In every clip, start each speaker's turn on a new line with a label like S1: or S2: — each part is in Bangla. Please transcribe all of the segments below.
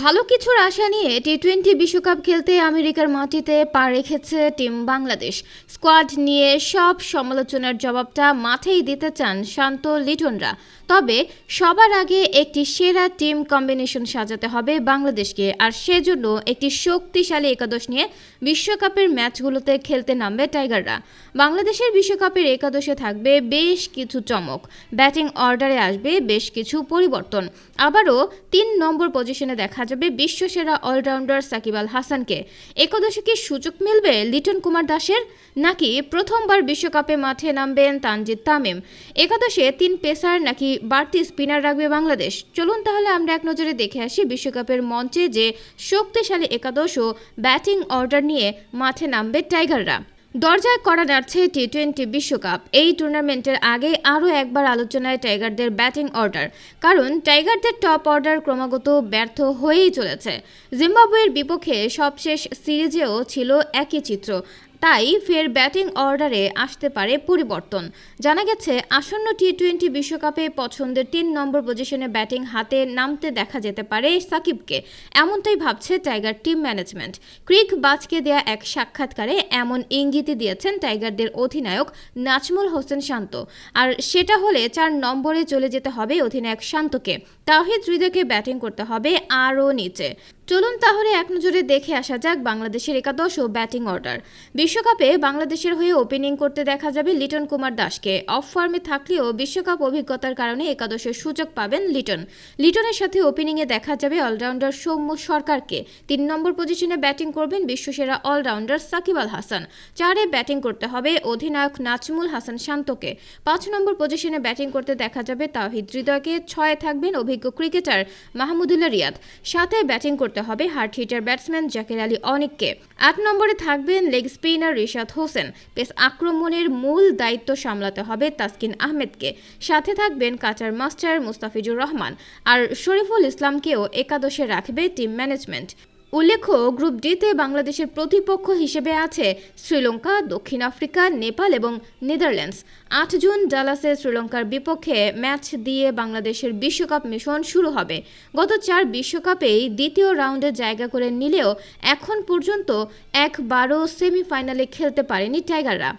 S1: ভালো কিছুর আশা নিয়ে টি টোয়েন্টি বিশ্বকাপ খেলতে আমেরিকার মাটিতে পা রেখেছে টিম বাংলাদেশ। স্কোয়াড নিয়ে সব সমালোচনার জবাবটা মাঠেই দিতে চান শান্ত লিটনরা। তবে সবার আগে একটি সেরা টিম কম্বিনেশন সাজাতে হবে বাংলাদেশকে, আর সেজন্য একটি শক্তিশালী একাদশ নিয়ে বিশ্বকাপের ম্যাচগুলোতে খেলতে নামবে টাইগাররা। বাংলাদেশের বিশ্বকাপের একাদশে থাকবে বেশ কিছু চমক। ব্যাটিং অর্ডারে আসবে বেশ কিছু পরিবর্তন। আবারও তিন নম্বর পজিশনে দেখা যাবে বিশ্বসেরা অলরাউন্ডার সাকিব আল হাসানকে। একাদশে কি সুযোগ মিলবে লিটন কুমার দাসের, নাকি প্রথমবার বিশ্বকাপে মাঠে নামবেন তানজিদ তামিম? একাদশে তিন পেসার, নাকি বাড়তি স্পিনার রাখবে বাংলাদেশ? চলুন তাহলে আমরা এক নজরে দেখে আসি বিশ্বকাপের মঞ্চে যে শক্তিশালী একাদশ ও ব্যাটিং অর্ডার নিয়ে মাঠে নামবে টাইগাররা। দরজায় করা যাচ্ছে টি টোয়েন্টি বিশ্বকাপ। এই টুর্নামেন্টের আগে আরও একবার আলোচনায় টাইগারদের ব্যাটিং অর্ডার। কারণ টাইগারদের টপ অর্ডার ক্রমাগত ব্যর্থ হয়েই চলেছে। জিম্বাবুয়ের বিপক্ষে সবশেষ সিরিজেও ছিল একই চিত্র। তাই ফের ব্যাটিং অর্ডারে আসতে পারে পরিবর্তন। জানা গেছে, আসন্ন টি টোয়েন্টি বিশ্বকাপে পছন্দের তিন নম্বর পজিশনে ব্যাটিং হাতে নামতে দেখা যেতে পারে সাকিবকে। এমনটাই ভাবছে টাইগার টিম ম্যানেজমেন্ট। ক্রিক বাজকে দেয়া এক সাক্ষাৎকারে এমন ইঙ্গিতই দিয়েছেন টাইগারদের অধিনায়ক নাজমুল হোসেন শান্ত। আর সেটা হলে চার নম্বরে চলে যেতে হবে অধিনায়ক শান্তকে। তাহিদ হৃদয়কে ব্যাটিং করতে হবে আরও নিচে। চলুন তাহলে এক নজরে দেখে আসা যাক বাংলাদেশের একাদশ ও ব্যাটিং অর্ডার। বিশ্বকাপে বাংলাদেশের হয়ে ওপেনিং করতে দেখা যাবে লিটন কুমার দাসকে। অফ ফর্মে থাকলেও বিশ্বকাপ অভিজ্ঞতার কারণে একাদশের সুযোগ পাবেন লিটন। লিটনের সাথে ওপেনিংয়ে দেখা যাবে অলরাউন্ডার সৌম্য সরকারকে। তিন নম্বর পজিশনে ব্যাটিং করবেন বিশ্বসেরা অলরাউন্ডার সাকিব আল হাসান। চারে ব্যাটিং করতে হবে অধিনায়ক নাজমুল হাসান শান্তকে। পাঁচ নম্বর পজিশনে ব্যাটিং করতে দেখা যাবে তাহিদ হৃদয়কে। ছয়ে থাকবেন অভিজ্ঞ ক্রিকেটার মাহমুদুল্লাহ রিয়াদ। সাথে ব্যাটিং করতে হবে hard hitter batsman Zakir Ali অনেককে। আট নম্বরে থাকবেন leg spinner Rishad Hossain. Pace আক্রমণের মূল দায়িত্ব সামলাতে হবে তাসকিন আহমেদকে। সাথে থাকবেন কাটার মাস্টার মুস্তাফিজুর রহমান। আর শরীফুল ইসলামকেও একাদশে রাখবে টিম ম্যানেজমেন্ট। উল্লেখ্য, গ্রুপ ডিতে বাংলাদেশের প্রতিপক্ষ হিসেবে আছে শ্রীলঙ্কা, দক্ষিণ আফ্রিকা, নেপাল এবং নেদারল্যান্ডস। আট জুন ডালাসে শ্রীলঙ্কার বিপক্ষে ম্যাচ দিয়ে বাংলাদেশের বিশ্বকাপ মিশন শুরু হবে। গত চার বিশ্বকাপেই দ্বিতীয় রাউন্ডে জায়গা করে নিলেও এখন পর্যন্ত একবারও সেমিফাইনালে খেলতে পারেনি টাইগাররা।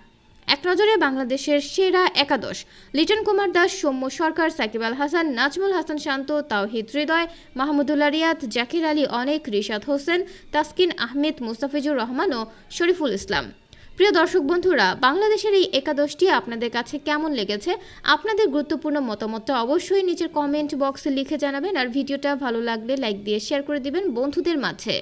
S1: নজরে বাংলাদেশের সেরা একাদশ। লিটন কুমার দাস, সৌম্য সরকার, সাকিব আল হাসান, নাজমুল হাসান শান্ত, তাওহিদ হৃদয়, মাহমুদুল্লাহ রিয়াদ, জাকির আলী অনেক, রিশাদ হোসেন, তাসকিন আহমেদ, মুস্তাফিজুর রহমান ও শরীফুল ইসলাম। প্রিয় দর্শক বন্ধুরা, বাংলাদেশের এই একাদশটি আপনাদের কাছে কেমন লেগেছে? আপনাদের গুরুত্বপূর্ণ মতামতটা অবশ্যই নিচের কমেন্ট বক্সে লিখে জানাবেন, আর ভিডিওটা ভালো লাগলে লাইক দিয়ে শেয়ার করে দিবেন বন্ধুদের মাঝে।